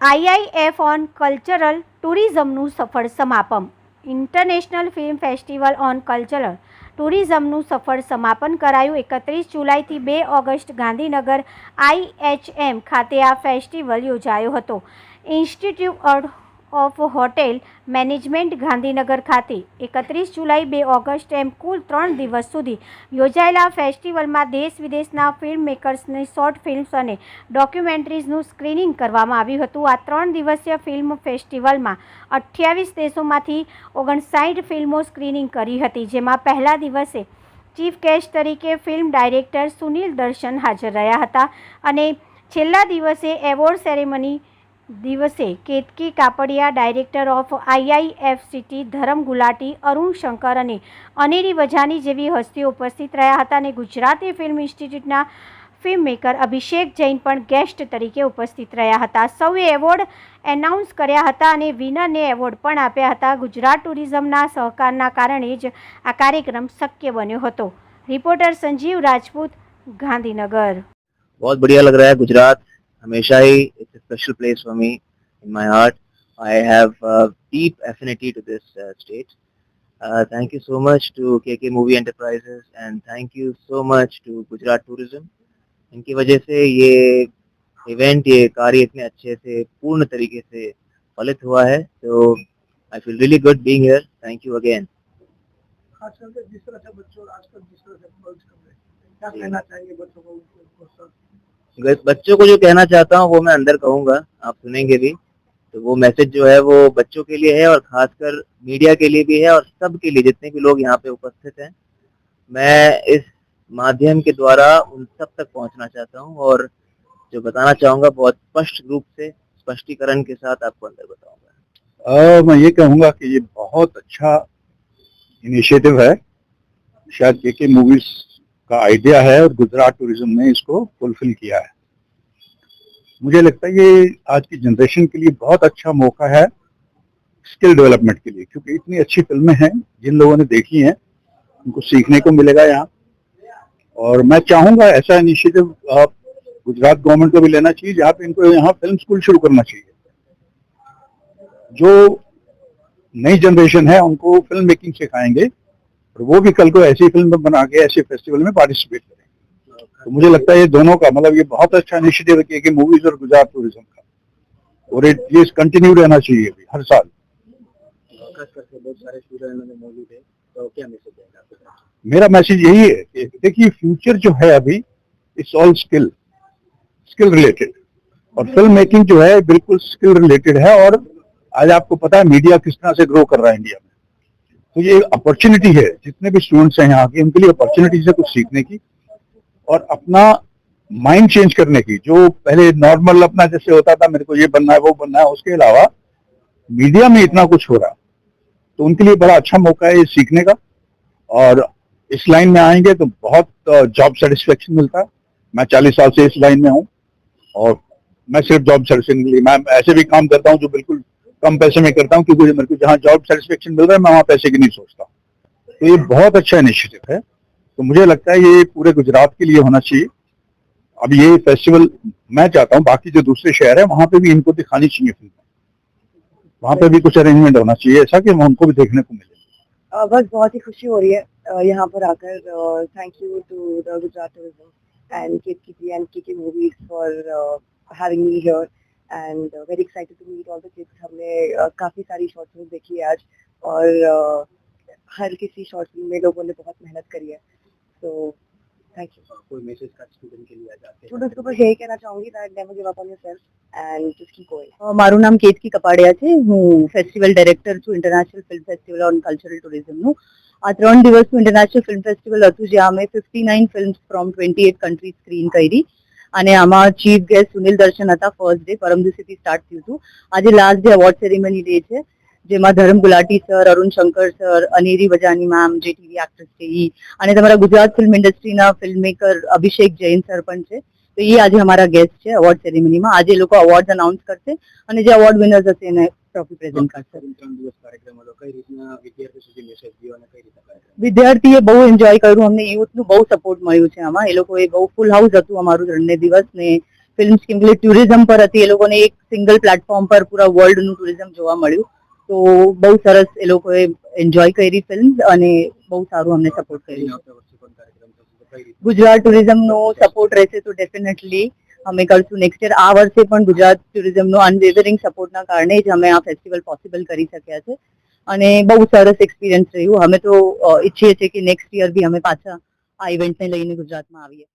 આઈઆઈએફ on cultural ટુરિઝમનું સફળ સમાપન. International film festival on cultural ટુરિઝમનું સફળ સમાપન કરાયું એકત્રીસ જુલાઈથી બે ઓગસ્ટ ગાંધીનગર આઈએચએમ ખાતે આ ફેસ્ટિવલ યોજાયો હતો. Institute of hotel management Gandhinagar ખાતે. એકત્રીસ જુલાઈ બે ઓગસ્ટ એમ કુલ ત્રણ દિવસ સુધી યોજાયેલા ફેસ્ટિવલમાં દેશ વિદેશના ફિલ્મ મેકર્સની શોર્ટ ફિલ્મ્સ અને ડોક્યુમેન્ટરીઝનું સ્ક્રીનિંગ કરવામાં આવ્યું હતું. આ ત્રણ દિવસીય ફિલ્મ ફેસ્ટિવલમાં અઠ્યાવીસ દેશોમાંથી ઓગણસાઠ ફિલ્મો સ્ક્રીનિંગ કરી હતી, જેમાં પહેલા દિવસે ચીફ ગેસ્ટ તરીકે ફિલ્મ ડાયરેક્ટર સુનિલ દર્શન હાજર રહ્યા હતા અને છેલ્લા દિવસે એવોર્ડ સેરેમની દિવસે Ketki Kapadia director of IIFCT Dharam Gulati, Arun Shankar અને અનેરી વજાની જેવી હસ્તીઓ ઉપસ્થિત રહ્યા હતા અને ગુજરાતી ફિલ્મ ઇન્સ્ટિટ્યૂટના ફિલ્મ મેકર અભિષેક જૈન પણ ગેસ્ટ તરીકે ઉપસ્થિત રહ્યા હતા. સૌએ એવોર્ડ એનાઉન્સ કર્યા હતા અને વિનરને એવોર્ડ પણ આપ્યા હતા. ગુજરાત ટુરિઝમના સહકારના કારણે જ આ કાર્યક્રમ શક્ય બન્યો હતો. રિપોર્ટર સંજીવ રાજપૂત, ગાંધીનગર. બહુ બઢિયા લગ રહા ગુજરાત हमेशा ही it's a special place for me in my heart I have deep affinity to this state thank you so much to K movie enterprises and thank you so much to Gujarat tourism इनकी वजह से ये event ये कार्य इतने अच्छे से पूर्ण तरीके से फलित हुआ है। तो I feel really good being here thank you again खासकर जिस तरह से बच्चों आजकल जिस तरह से क्या कहना चाहेंगे बच्चों को बच्चों को जो कहना चाहता हूँ, वो मैं अंदर कहूँगा, आप सुनेंगे भी। तो वो मैसेज जो है, वो बच्चों के लिए है और खासकर मीडिया के लिए भी है और सबके लिए, जितने भी लोग यहाँ पे उपस्थित हैं। मैं इस माध्यम के द्वारा उन सब तक पहुँचना चाहता हूँ और जो बताना चाहूँगा, बहुत स्पष्ट रूप से, स्पष्टीकरण के साथ आपको अंदर बताऊँगा। मैं ये कहूँगा कि ये बहुत अच्छा इनिशिएटिव है। शायद के के मूवीज़ का आइडिया है और गुजरात टूरिज़्म ने इसको फुलफिल किया है। मुझे लगता है ये आज की जनरेशन के लिए बहुत अच्छा मौका है स्किल डेवलपमेंट के लिए, क्योंकि इतनी अच्छी फ़िल्में हैं, जिन लोगों ने देखी हैं, उनको सीखने को मिलेगा यहाँ। और मैं चाहूँगा ऐसा इनिशिएटिव आप गुजरात गवर्नमेंट को भी लेना चाहिए जहाँ पे इनको यहाँ फ़िल्म स्कूल शुरू करना चाहिए। जो नई जनरेशन है, उनको फ़िल्म मेकिंग सिखाएँगे और वो भी कल को ऐसी फ़िल्म बना के, ऐसे फेस्टिवल में पार्टिसिपेट करें तो मुझे लगता है ये दोनों का मतलब ये बहुत अच्छा इनिशिएटिव है कि मूवीज़ और गुजरात टूरिज़्म का। और ये कंटिन्यू रहना चाहिए अभी, हर साल। मेरा मैसेज यही है कि देखिए फ्यूचर जो है अभी it's all skill skill related और फ़िल्म मेकिंग जो है, बिल्कुल स्किल रिलेटेड है और आज आपको पता है मीडिया किस तरह से ग्रो कर रहा है इंडिया में। तो ये अपॉर्चुनिटी है। जितने भी स्टूडेंट्स हैं यहाँ के, उनके लिए अपॉर्चुनिटी है कुछ सीखने की और अपना माइंड चेंज करने की। जो पहले नॉर्मल अपना जैसे होता था, मेरे को ये बनना है, वो बनना है, उसके अलावा मीडिया में इतना कुछ हो रहा। तो उनके लिए बड़ा अच्छा मौका है ये सीखने का। और इस लाइन में आएँगे तो बहुत जॉब सेटिस्फेक्शन मिलता। है मैं चालीस साल से इस लाइन में हूँ और मैं सिर्फ़ जॉब सेटिस्फेक्शन के लिए, मैं ऐसे भी काम करता हूँ जो बिल्कुल कम पैसे में करता हूँ, क्योंकि मेरे को जहाँ जॉब सेटिस्फेक्शन मिल रहा है, मैं वहाँ पैसे की नहीं सोचता। तो ये बहुत अच्छा इनिशिएटिव है। तो मुझे लगता है ये पूरे गुजरात के लिए होना चाहिए। अब ये फेस्टिवल मैं चाहता हूँ, बाकी जो दूसरे शहर है, वहाँ पे भी इनको दिखानी चाहिए फ़िल्म। वहाँ पे भी कुछ अरेंजमेंट होना चाहिए, ऐसा कि उनको भी देखने को मिले। बस बहुत ही खुशी हो रही है यहाँ पर आकर thank you to the Gujarat and KPP and KK movies for having me here And very excited to meet all the kids हमने uh, काफी सारी शॉर्ट फिल्म देखी है आज और uh, हर किसी शॉर्ट फिल्म में लोगों ने बहुत मेहनत करी है तो थैंक यू कोई मैसेज का स्टूडेंट के लिए आ जाते સ્ટુડન્ટ્સ को બસ यही कहना चाहूंगी that never give up on yourself and just keep going. અ, મારું નામ કેતકી કપાડિયા છે હું ફેસ્ટિવલ ડાયરેક્ટર છું international film festival on cultural ટુરિઝમનું આ ત્રણ દિવસનું ઇન્ટરનેશનલ ફિલ્મ ફેસ્ટિવલ હતું જ્યાં અમે fifty nine films from twenty eight country screen કરી અને આમાં ચીફ ગેસ્ટ સુનિલ દર્શન હતા ફર્સ્ટ ડે પરમ દિવસેથી સ્ટાર્ટ થયું હતું. આજે last day award ceremony day છે, જેમાં Dharam Gulati sir Arun Shankar sir Aneri Vajani ma'am જે ટીવી એક્ટ્રેસ છે એ અને તમારા Gujarat film ઇન્ડસ્ટ્રીના film maker Abhishek Jain sir પણ છે. તો એ આજે અમારા ગેસ્ટ છે અવોર્ડ સેરેમનીમાં આજે લોકો અવોર્ડ અનાઉન્સ કરશે અને જે અવોર્ડ વિનર્સ હશે એને ટ્રોફી પ્રેઝન્ટ કરશે. વિદ્યાર્થીએ બહુ એન્જોય કર્યું. અમને યુથનું બહુ સપોર્ટ મળ્યું છે આમાં. એ લોકોએ બહુ ફૂલ હાઉસ હતું અમારું ત્રણને દિવસ ને ફિલ્મ કેમ કે ટુરિઝમ પર હતી. એ લોકોને એક સિંગલ પ્લેટફોર્મ પર પૂરા વર્લ્ડનું ટુરિઝમ જોવા મળ્યું. તો બહુ સરસ એ લોકોએ એન્જોય કરી ફિલ્મ અને બહુ સારું અમને સપોર્ટ કર્યું. ગુજરાત ટુરિઝમનો સપોર્ટ રહેશે તો ડેફિનેટલી અમે કરશું નેક્સ્ટ યર આ વર્ષે પણ ગુજરાત ટુરિઝમનો અનવેવરિંગ સપોર્ટના કારણે જ અમે આ ફેસ્ટિવલ પોસિબલ કરી શક્યા છે. અને બહુ સરસ એક્સપિરિયન્સ રહ્યું. અમે તો ઈચ્છીએ છીએ કે નેક્સ્ટ યર બી અમે પાછા આ ઇવેન્ટને લઈને ગુજરાતમાં આવીએ.